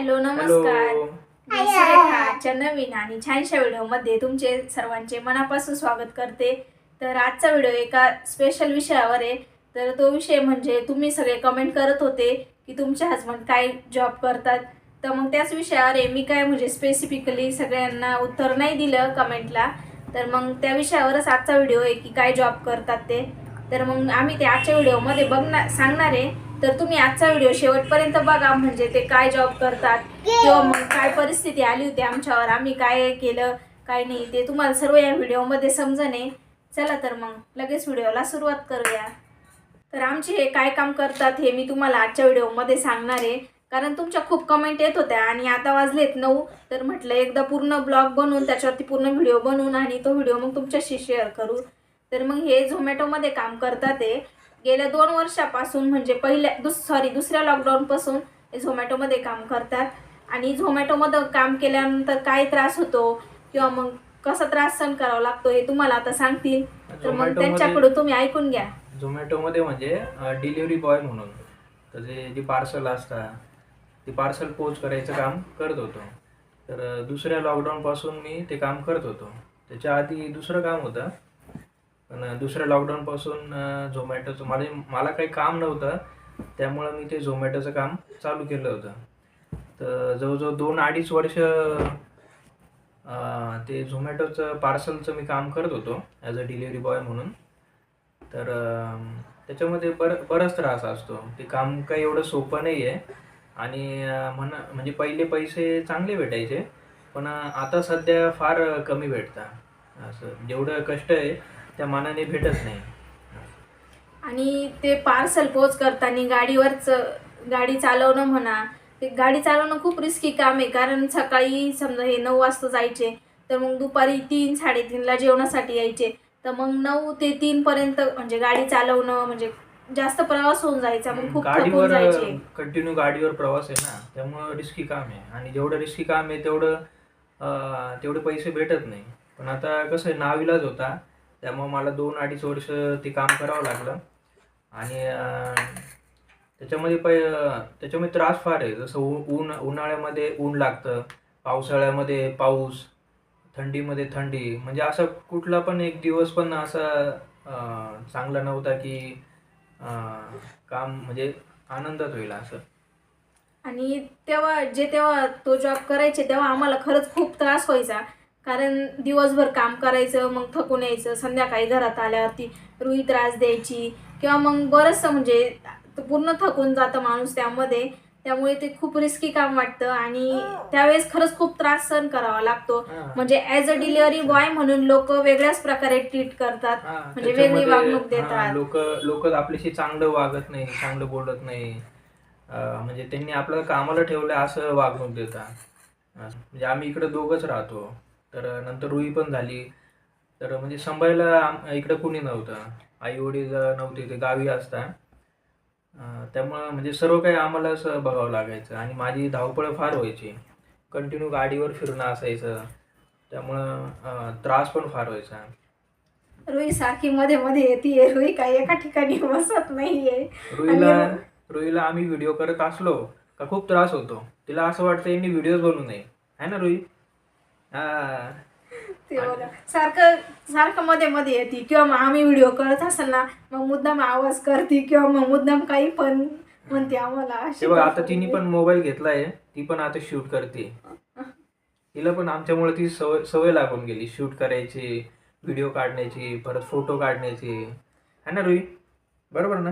Hello नमस्कार. मी सुरेखा आजच्या नवीन आणि छानशा व्हिडिओमध्ये तुमचे सर्वांचे मनापासून स्वागत करते. तर आजचा व्हिडिओ एका स्पेशल विषयावर आहे. तर तो विषय म्हणजे तुम्ही सगळे कमेंट करत होते की तुमचे हजबंड काय जॉब करतात. तर मग त्याच विषयावर आहे. मी काय म्हणजे स्पेसिफिकली सगळ्यांना उत्तर नाही दिलं कमेंटला तर मग त्या विषयावरच आजचा व्हिडिओ आहे की काय जॉब करतात ते. तर मग आम्ही ते आजच्या व्हिडिओमध्ये बघणार सांगणार आहे. तर तुम्ही आजचा व्हिडिओ शेवटपर्यंत बघा म्हणजे ते काय जॉब करतात किंवा मग काय परिस्थिती आली होती आमच्यावर आम्ही काय केलं काय नाही ते तुम्हाला सर्व या व्हिडिओमध्ये समजणे चला तर मग लगेच व्हिडिओला सुरुवात करूया. तर आमचे हे काय काम करतात हे मी तुम्हाला आजच्या व्हिडिओमध्ये सांगणार आहे. कारण तुमच्या खूप कमेंट येत होत्या आणि आता वाजलेत नऊ. तर म्हटलं एकदा पूर्ण ब्लॉग बनवून त्याच्यावरती पूर्ण व्हिडिओ बनवून आणि तो व्हिडिओ मग तुमच्याशी शेअर करू. तर मग हे झोमॅटोमध्ये काम करतात ते गेल्या दोन वर्षापासून म्हणजे पहिल्या दुस सॉरी दुसऱ्या लॉकडाऊनपासून हे झोमॅटोमध्ये काम करतात. आणि झोमॅटोमध्ये काम केल्यानंतर काय त्रास होतो किंवा मग कसा त्रास सहन करावा लागतो हे तुम्हाला आता सांगतील. तर मग झोमॅटोमध्ये- त्यांच्याकडून तुम्ही ऐकून घ्या. झोमॅटोमध्ये म्हणजे डिलिव्हरी बॉय म्हणून. तर जे जे पार्सल असतात ते पार्सल पोच करायचं काम करत होतो. तर अं, दुसऱ्या लॉकडाऊनपासून मी ते काम करत होतो. त्याच्या आधी दुसरं काम होतं. पण दुसऱ्या लॉकडाऊनपासून पासून झोमॅटोचं मला मला काही काम नव्हतं. त्यामुळं मी ते झोमॅटोचं काम चालू केलं होतं. तर जवळजवळ दोन अडीच वर्ष ते झोमॅटोचं पार्सलचं मी काम करत होतो ॲज अ डिलिव्हरी बॉय म्हणून. तर त्याच्यामध्ये बर बराच त्रास असतो. ते काम काही एवढं सोपं नाही आहे आणि म्हणा म्हणजे पहिले पैसे चांगले भेटायचे पण आता सध्या फार कमी भेटतात. असं जेवढं कष्ट आहे त्या मानाने भेटत नाही. आणि ते पार्सल पोच करताना गाडीवरच गाडी चालवणं म्हणा ते गाडी चालवणं खूप रिस्की काम आहे. कारण सकाळी समजा हे नऊ वाजता जायचे तर मग दुपारी तीन साडेतीनला जेवणासाठी यायचे. तर मग नऊ ते तीन पर्यंत म्हणजे गाडी चालवणं म्हणजे जास्त प्रवास होऊन जायचा मग खूप थकून गाडीवर जायचे. कंटिन्यू गाडीवर प्रवास आहे ना त्यामुळं रिस्की काम आहे. आणि जेवढं रिस्की काम आहे तेवढं अं, तेवढे पैसे भेटत नाही. पण आता कसं आहे नाविलाज होता. त्यामुळं मला दोन अडीच वर्ष ते काम करावं लागलं. आणि त्याच्यामध्ये पै त्याच्यामध्ये त्रास फार आहे. जसं ऊ- ऊन उन्हाळ्यामध्ये ऊन लागतं पावसाळ्यामध्ये पाऊस थंडीमध्ये थंडी. म्हणजे असं कुठला पण एक दिवस पण असा चांगला नव्हता की काम म्हणजे आनंदात होईल असं. आणि तेव्हा जे तेव्हा तो जॉब करायचे तेव्हा आम्हाला खरंच खूप त्रास व्हायचा. कारण दिवसभर काम करायचं मग थकून यायचं संध्याकाळी घरात आल्यावरती रुई त्रास द्यायची किंवा मग बरंचसं म्हणजे पूर्ण थकून जातं माणूस त्यामध्ये त्यामुळे ते खूप रिस्की काम वाटतं आणि त्यावेळेस खरंच खूप त्रास सहन करावा लागतो. म्हणजे ॲज अ डिलिव्हरी बॉय म्हणून लोक वेगळ्याच प्रकारे ट्रीट करतात म्हणजे वेगळी वागणूक देतात. लोक लोक आपल्याशी चांगलं वागत नाही चांगलं बोलत नाही म्हणजे त्यांनी आपल्याला कामाला ठेवलं असं वागणूक देतात. म्हणजे आम्ही इकडे दोघंच राहतो तर नंतर रुई पण झाली. तर म्हणजे संभायला आम- इकडं कुणी नव्हतं. आई वडील नव्हते ते गावी असतात. अं, त्यामुळं म्हणजे सर्व काही आम्हालाच बघावं लागायचं. आणि माझी धावपळ फार व्हायची. कंटिन्यू गाडीवर फिरणं असायचं. त्यामुळं त्रास पण फार व्हायचा. रुई सारखी मध्ये मध्ये येते रुई काही एका ठिकाणी बसत नाहीये. रुईला रुईला आम्ही व्हिडिओ करत असलो का खूप त्रास होतो. तिला असं वाटतं यांनी व्हिडिओज बनवू नये. है ना रुई? हा. ते बघा सारखं सारखं मध्ये मध्ये येते. किंवा मग आम्ही व्हिडिओ करत असेल ना मग मुद्दाम आवाज करते किंवा मग मुद्दाम काही पण म्हणते आम्हाला. अशी ते बघ आता. तिने पण मोबाईल घेतलाय. ती पण आता शूट करते. तिला पण आमच्यामुळे ती सवय सवय लागून गेली. शूट करायची व्हिडिओ काढण्याची परत फोटो काढण्याची. है ना रुई बरोबर ना?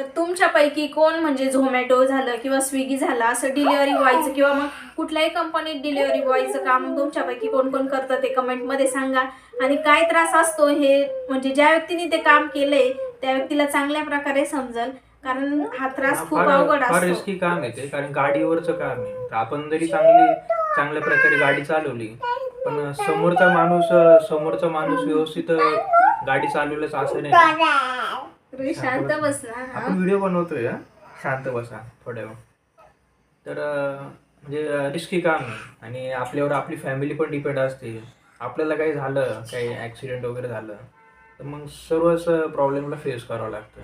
तर तुमच्यापैकी कोण म्हणजे झोमॅटो झालं किंवा स्विगी झालं? असं डिलिव्हरी बॉयचं किंवा मग कुठल्याही कंपनीत डिलिव्हरी बॉयचं काम तुमच्यापैकी कोण कोण करतं ते कमेंटमध्ये सांगा. आणि काय त्रास असतो हे म्हणजे ज्या व्यक्तीने ते काम केलंय त्या व्यक्तीला चांगल्या प्रकारे समजल. कारण हा त्रास खूप अवघड फार असतो. रिस्की काम आहे ते. कारण गाडीवरचं काम आहे. तर आपण जरी चांगली चांगल्या प्रकारे गाडी चालवली पण समोरचा माणूस समोरचा माणूस व्यवस्थित गाडी चालवलंच असं नाही. शांत बस. आपण व्हिडिओ बनवतोय हा. शांत बसा थोड्या वेळ तर म्हणजे रिस्की काम आहे. आणि आपल्यावर आपली फॅमिली पण डिपेंड असते. आपल्याला काही झालं काही ॲक्सिडेंट वगैरे झालं तर मग सर्वच प्रॉब्लेमला फेस करावं लागतं.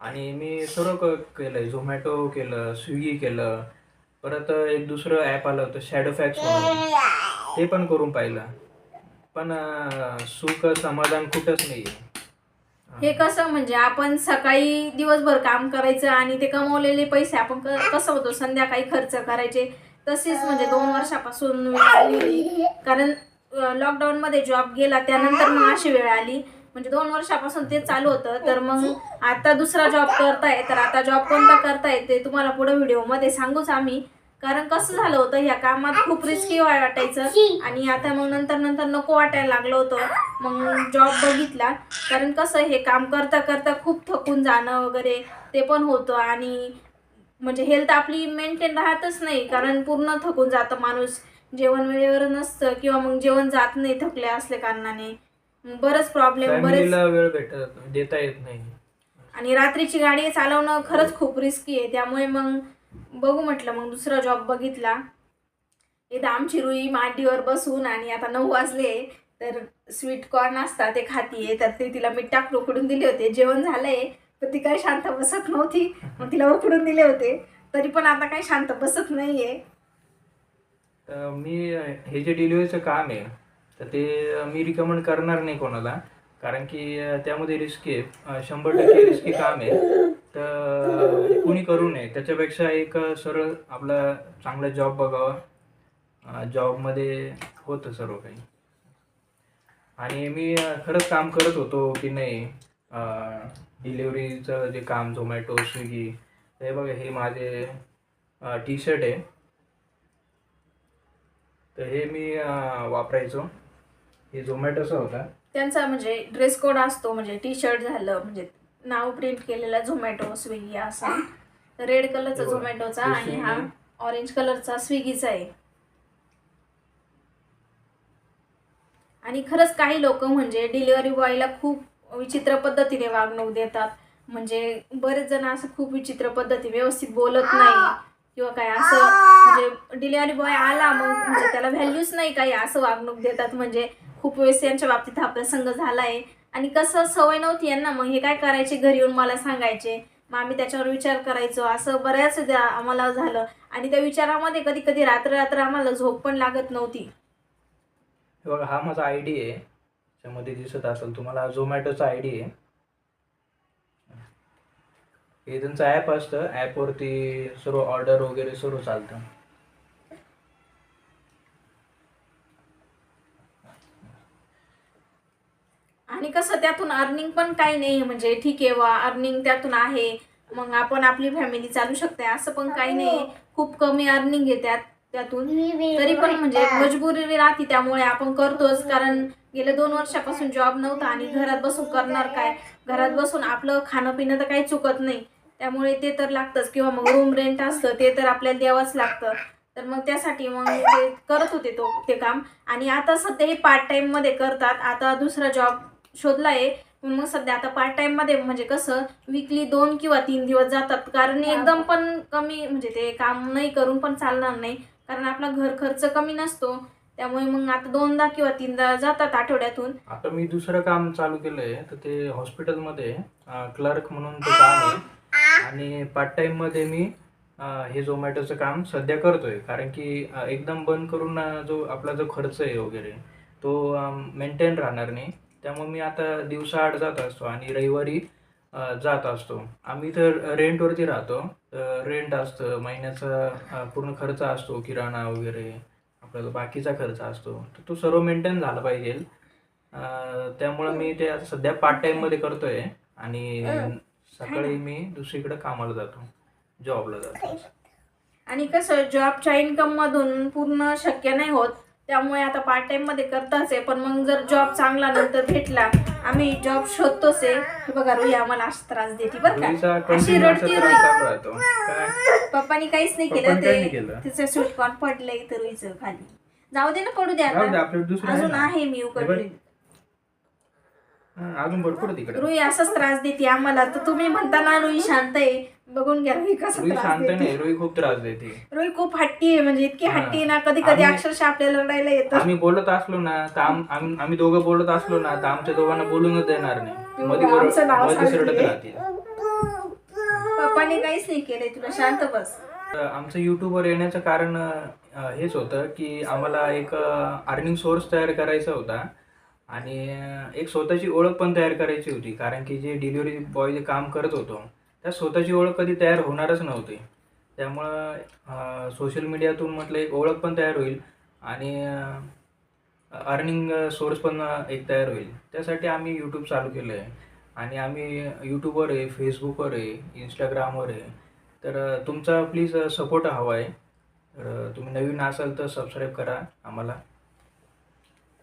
आणि मी सर्व क केलं आहे झोमॅटो केलं स्विगी केलं. परत एक दुसरं ॲप आलं होतं शॅडो फॅक्स म्हणून. ते पण करून पाहिलं. पण सुख समाधान कुठंच नाही हे कसं म्हणजे आपण सकाळी दिवसभर काम करायचं आणि ते कमवलेले पैसे आपण क- कसं होतो? संध्याकाळी खर्च करायचे. तसेच म्हणजे दोन वर्षापासून वेळ आली होती. कारण लॉकडाऊन मध्ये जॉब गेला त्यानंतर मग अशी वेळ आली. म्हणजे दोन वर्षापासून ते चालू होतं. तर मग आता दुसरा जॉब करताय तर आता जॉब कोणता करताय ते तुम्हाला पुढे व्हिडिओमध्ये सांगूच आम्ही. कारण कसं झालं होतं ह्या कामात खूप रिस्की वाटायचं आणि आता मग नंतर नंतर नको वाटायला लागलं होतं. मग जॉब बघितला. कारण कसं हे काम करता करता खूप थकून जाणं वगैरे ते पण होतं आणि म्हणजे हेल्थ आपली मेंटेन राहतच नाही. कारण पूर्ण थकून जातं माणूस. जेवण वेळेवर नसतं किंवा मग जेवण जात नाही थकले असल्या कारणाने. बरंच प्रॉब्लेम बरेच वेळ भेटत देता येत नाही. आणि रात्रीची गाडी चालवणं खरंच खूप रिस्की आहे. त्यामुळे मग बघू म्हटलं मग दुसरा जॉब बघितला. इथं आमची रुई मांडीवर बसून आणि आता नऊ वाजले तर स्वीट कॉर्न असतात ते खातीये तर ते तिला मीठ टाकून उकडून दिले होते. जेवण झालंय पण ती काही शांत बसत नव्हती. मग तिला उकडून दिले होते. तरी पण आता काही शांत बसत नाहीये. मी हे जे डिलिव्हरीचं काम आहे तर ते मी रिकमेंड करणार नाही कोणाला कारण की अं, त्यामध्ये रिस्की आहे. अं, शंभर टक्के रिस्की काम आहे. तर कुणी करू नये. त्याच्यापेक्षा एक सरळ आपला चांगला जॉब बघावा. जॉबमध्ये होतं सर्व काही. आणि मी खरंच काम करत होतो की नाही डिलिव्हरीचं जे काम झोमॅटो स्विगी हे बघा हे माझे टी शर्ट आहे. तर हे मी वापरायचो. हे झोमॅटोचा होता. त्यांचा म्हणजे ड्रेस कोड असतो म्हणजे टी शर्ट झालं म्हणजे नाव प्रिंट केलेला झोमॅटो स्विगी असा. रेड कलरचा झोमॅटोचा हे आणि हा. ऑरेंज कलरचा स्विगीचा आहे. आणि खरंच काही लोक म्हणजे डिलिव्हरी बॉयला खूप विचित्र पद्धतीने वागणूक देतात. म्हणजे बरेच जण असं खूप विचित्र पद्धती व्यवस्थित बोलत नाही किंवा काय असं म्हणजे डिलिव्हरी बॉय आला मग म्हणजे त्याला व्हॅल्यूच नाही काही असं वागणूक देतात. म्हणजे खूप वेळेस यांच्या बाबतीत हा प्रसंग झाला आहे आणि कसं सवय नव्हती यांना मग हे काय करायचे? घरी येऊन मला सांगायचे मग आम्ही त्याच्यावर विचार करायचो. असं बऱ्याच आम्हाला झालं. आणि त्या विचारामध्ये कधी कधी रात्र रात्र आम्हाला झोप पण लागत नव्हती. हे बघा हा माझा आय डी आहे. त्याच्यामध्ये दिसत असेल तुम्हाला झोमॅटोचा आय डी आहे. हे त्यांचं ॲप असतं. ॲपवरती सर्व ऑर्डर वगैरे सर्व चालतं. आणि कसं त्यातून अर्निंग पण काही नाही म्हणजे ठीक आहे वा अर्निंग त्यातून आहे. मग आपण आपली फॅमिली चालू शकते असं पण काही नाही. खूप कमी अर्निंग आहे त्यात त्यातून. तरी पण म्हणजे मजबुरी राहते त्यामुळे आपण करतोच. कारण गेल्या दोन वर्षापासून जॉब नव्हता आणि घरात बसून करणार काय? घरात बसून आपलं खाणं पिणं तर काही चुकत नाही. त्यामुळे ते तर लागतंच. किंवा मग रूम रेंट असतं ते तर आपल्याला द्यावंच लागतं. तर मग त्यासाठी मग ते करत होते तो ते काम. आणि आता सध्या हे पार्ट टाइममध्ये करतात. आता दुसरा जॉब शोधला आहे मग सध्या आता पार्ट टाइममध्ये म्हणजे कसं विकली दोन किंवा तीन दिवस जातात. कारण एकदम पण कमी म्हणजे ते काम नाही करून पण चालणार नाही. कारण आपला घर खर्च कमी नसतो. त्यामुळे मग आता दोनदा किंवा तीनदा जातात आठवड्यातून. आता मी दुसरं काम चालू केलं आहे तर ते हॉस्पिटलमध्ये क्लर्क म्हणून ते काम आहे. आणि पार्ट टाईममध्ये मी अं, हे झोमॅटोचं काम सध्या करतोय. कारण की एकदम बंद करून जो आपला जो खर्च आहे वगैरे तो मेंटेन राहणार नाही. त्यामुळे मी आता दिवसाआड जात असतो आणि रविवारी जात असतो. आम्ही तर रेंटवरती राहतो. रेंट असतं महिन्याचा पूर्ण खर्च असतो किराणा वगैरे आपल्याला बाकीचा खर्च असतो तर तो सर्व मेंटेन झाला पाहिजे. त्यामुळं मी ते आता सध्या पार्ट टाइममध्ये करतोय आणि सकाळी मी दुसरीकडे कामाला जातो जॉबला जातो. आणि कसं जॉबच्या इन्कम मधून पूर्ण शक्य नाही होत. त्यामुळे आता पार्ट टाइममध्ये करताच आहे. पण मग जर जॉब चांगला नंतर भेटला आम्ही जॉब शोधतोच आहे. बघा रुई आम्हाला असा त्रास देते बरं का. अशी रडती रुई पप्पानी काहीच नाही केलं ते. तिचं स्वीट कॉर्न पडलंय इथं रुईचं खाली. जाऊ दे ना पडू द्या अजून. आहे मी. उकडली अजून भरपूर तिकडे रुई असाच त्रास देते आम्हाला. तर तुम्ही म्हणता ना रुई शांत आहे. बघून घ्या रुई कसा रुई त्रास शांत देते. नाही रुई खूप त्रास देते. रुई खूप हट्टी आहे म्हणजे इतकी. हट्टी आहे ना कधी कधी आम्ही- अक्षरशः आपल्याला रडायला येतं. आम्ही बोलत असलो ना तर आम- आम- आम्ही दोघं बोलत असलो ना तर आमच्या दोघांना बोलूनच देणार नाही. मध्ये आमचं नाव पप्पाने काहीच नाही केलंय तुला शांत बस. तर आमचं यूट्यूबवर येण्याचं कारण अ, हेच होतं की आम्हाला एक अर्निंग सोर्स तयार करायचा होता. आणि एक स्वतःची ओळख पण तयार करायची होती. कारण की जे डिलिव्हरी बॉय जे काम करत होतो त्या स्वतःची ओळख कधी तयार होणारच नव्हती. त्यामुळं सोशल मीडियातून म्हटलं एक ओळख पण तयार होईल आणि अर्निंग सोर्स पण एक तयार होईल. त्यासाठी आम्ही यूट्यूब चालू केलं आहे आणि आम्ही यूट्यूबवर आहे फेसबुकवर आहे इंस्टाग्रामवर आहे. तर तुमचा प्लीज सपोर्ट हवा आहे. तर तुम्ही नवीन असाल तर सबस्क्राईब करा आम्हाला.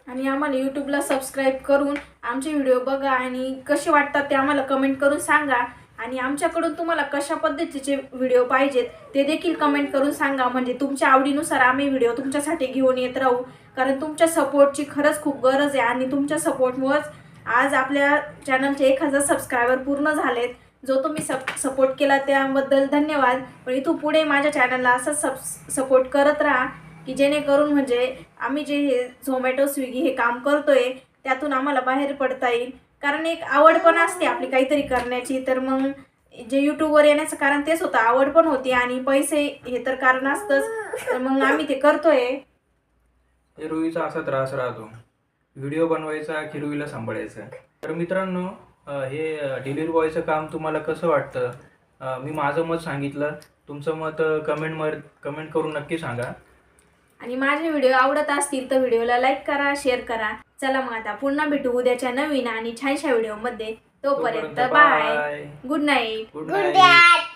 आणि आम्हाला यूट्यूबला सबस्क्राईब करून आमचे व्हिडिओ बघा आणि कसे वाटतात ते आम्हाला कमेंट करून सांगा. आणि आमच्याकडून तुम्हाला कशा पद्धतीचे व्हिडिओ पाहिजेत ते देखील कमेंट करून सांगा. म्हणजे तुमच्या आवडीनुसार आम्ही व्हिडिओ तुमच्यासाठी घेऊन येत राहू. कारण तुमच्या सपोर्टची खरंच खूप गरज आहे आणि तुमच्या सपोर्टमुळंच आज आपल्या चॅनलचे एक हजार सबस्क्रायबर पूर्ण झालेत. जो तुम्ही सप सपोर्ट केला त्याबद्दल धन्यवाद. पण इथून पुढे माझ्या चॅनलला असंच सप सपोर्ट करत राहा. की जेणेकरून म्हणजे आम्ही जे हे झोमॅटो स्विगी हे काम करतोय त्यातून आम्हाला बाहेर पडता येईल. कारण एक आवड पण असते आपली काहीतरी करण्याची. तर मग जे यूट्यूबवर येण्याचं कारण तेच होतं. आवड पण होती आणि पैसे हे तर कारण असतंच. तर मग आम्ही ते करतोय. रुईचा असा त्रास राहतो. व्हिडिओ बनवायचा की रुईला सांभाळायचं. तर मित्रांनो हे डिलिव्हरी बॉयचं काम तुम्हाला कसं वाटतं? मी माझं मत सांगितलं. तुमचं मत कमेंटमध्ये कमेंट करून नक्की सांगा. आणि माझे व्हिडिओ आवडत असतील तर व्हिडिओला लाईक करा शेअर करा. चला मग आता पुन्हा भेटू उद्याच्या नवीन आणि छानशा व्हिडिओमध्ये तोपर्यंत bye good night good night.